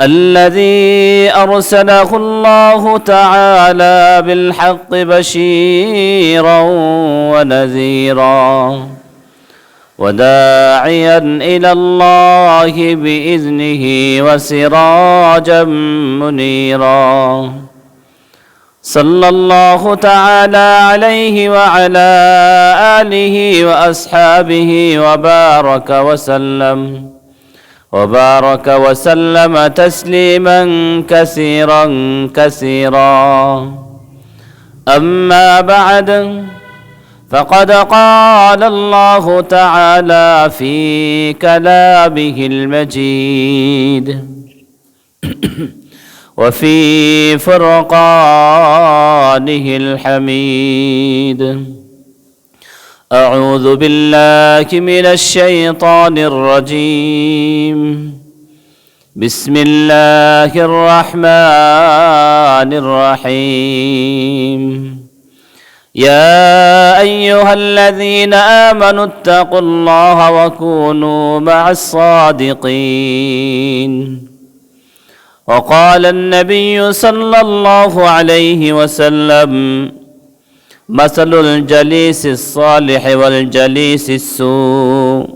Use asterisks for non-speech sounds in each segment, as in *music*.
الذي أرسله الله تعالى بالحق بشيرا ونذيرا وداعيا إلى الله بإذنه وسراجا منيرا صلى الله تعالى عليه وعلى آله وأصحابه وبارك وسلم وبارك وسلم تسليما كثيرا كثيرا. أما بعد فقد قال الله تعالى في كلامه المجيد. *clears throat* وفي فرقانه الحميد. أعوذ بالله من الشيطان الرجيم. بسم الله الرحمن الرحيم. يا أيها الذين آمنوا اتقوا الله وكونوا مع الصادقين. وقال النبي صلى الله عليه وسلم مثل الجليس الصالح والجليس السوء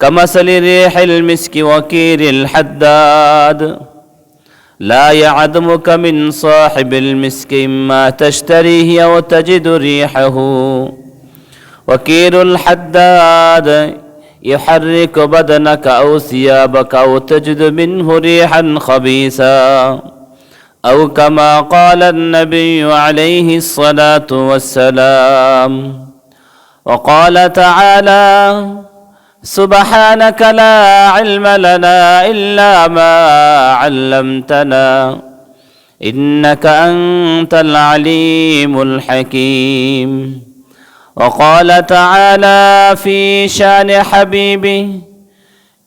كمثل ريح المسك وكير الحداد. لا يعدمك من صاحب المسك إما تشتريه أو تجد ريحه. وكير الحداد يحرك بدنك أو ثيابك أو تجد منه ريحا خبيثا. أو كما قال النبي عليه الصلاة والسلام وقال تعالى سبحانك لا علم لنا إلا ما علمتنا إنك أنت العليم الحكيم. وقال تعالى في شان حبيبه